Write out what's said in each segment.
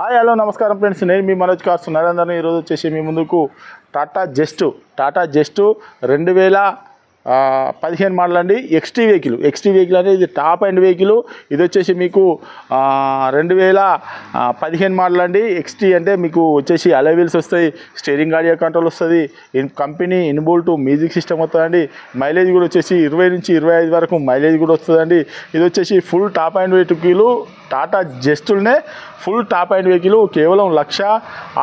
Hi hello నమస్కారం friends. నేను మీ Manoj cars నరేందర్ని ఈరోజు వచ్చేసి మీ ముందుకు టాటా జస్ట్ టాటా జస్ట్ రెండు వేల పదిహేను మోడల్ అండి. ఎక్స్టీ వెహికల్ ఎక్స్టీ వెహికల్ అనేది ఇది టాప్ అండ్ వెహికల్ ఇది వచ్చేసి మీకు రెండు వేల పదిహేను మోడల్ అండి. ఎక్స్టీ అంటే మీకు వచ్చేసి అలవీల్స్ వస్తాయి స్టీరింగ్ ఆడియో కంట్రోల్ వస్తుంది in company inbuilt music system వస్తుందండి. మైలేజ్ కూడా వచ్చేసి ఇరవై నుంచి ఇరవై ఐదు వరకు మైలేజ్ కూడా వస్తుందండి. ఇది వచ్చేసి full top end vehicle Tata జస్టుల్నే full top and vehicle కేవలం లక్ష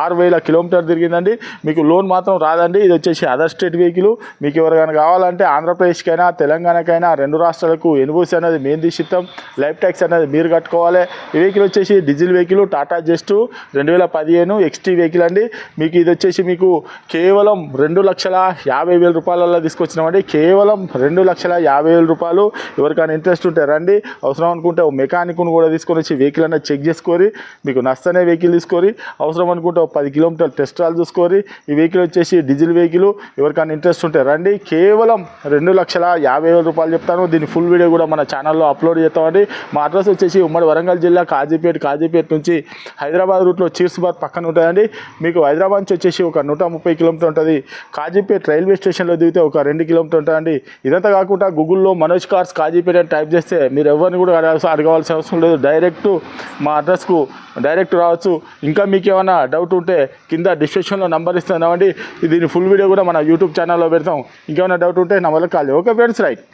ఆరు వేల కిలోమీటర్ తిరిగిందండి. మీకు లోన్ మాత్రం రాదండి. ఇది వచ్చేసి అదర్ స్టేట్ వెహికల్. మీకు ఎవరికైనా కావాలంటే ఆంధ్రప్రదేశ్కైనా తెలంగాణకైనా రెండు రాష్ట్రాలకు ఎన్ఓసి అనేది మేము తీసిస్తాం లైఫ్ ట్యాక్స్ అనేది మీరు కట్టుకోవాలి. ఈ వెహికల్ వచ్చేసి డీజిల్ వెహికల్ టాటా జస్ట్ రెండు వేల పదిహేను ఎక్స్టీ వెహికల్ అండి. మీకు ఇది వచ్చేసి మీకు కేవలం రెండు లక్షల యాభై వేల రూపాయలలో తీసుకొచ్చినామండి. కేవలం రెండు లక్షల యాభై వేల రూపాయలు. ఎవరికైనా ఇంట్రెస్ట్ ఉంటే రండి. అవసరం అనుకుంటే ఓ మెకానిక్ను కూడా తీసుకొని వచ్చి వెహికల్ అనేది చెక్ చేసుకొని మీకు నచ్చనే వెహికల్ తీసుకొని అవసరం అనుకుంటే ఒక పది కిలోమీటర్లు టెస్ట్ ట్రాల్ చూసుకొని ఈ వెహికల్ వచ్చేసి డీజిల్ వెహికల్ ఎవరికైనా ఇంట్రెస్ట్ ఉంటే రండి. కేవలం రెండు లక్షల యాభై వేల రూపాయలు చెప్తాను. దీని ఫుల్ వీడియో కూడా మన ఛానల్లో అప్లోడ్ చేస్తామండి. మా అడ్రస్ వచ్చేసి ఉమ్మడి వరంగల్ జిల్లా కాజీపేట కాజీపేట నుంచి హైదరాబాద్ రూట్లో చీర్స్బాద్ పక్కన ఉంటుందండి. మీకు హైదరాబాద్ నుంచి వచ్చేసి ఒక నూట ముప్పై కిలోమీటర్ ఉంటుంది. కాజీపేట రైల్వే స్టేషన్లో దిగితే ఒక రెండు కిలోమీటర్ ఉంటుందండి. ఇదంతా కాకుండా గూగుల్లో మనోజ్ కార్స్ కాజీపేట అని టైప్ చేస్తే మీరు ఎవరిని కూడా అడగాల్సిన అడగవలసిన అవసరం లేదు. డైరెక్ట్ మా అడ్రస్కు డైరెక్ట్ రావచ్చు. ఇంకా మీకు ఏమైనా డౌట్ ఉంటే కింద డిస్క్రిప్షన్లో నంబర్ ఇస్తున్నామండి. దీని ఫుల్ వీడియో కూడా మన యూట్యూబ్ ఛానల్లో పెడతాం. ఇంకేమైనా డౌట్ ఉంటే నా వల్ల కాలేదు ఓకే ఫ్రెండ్స్ రైట్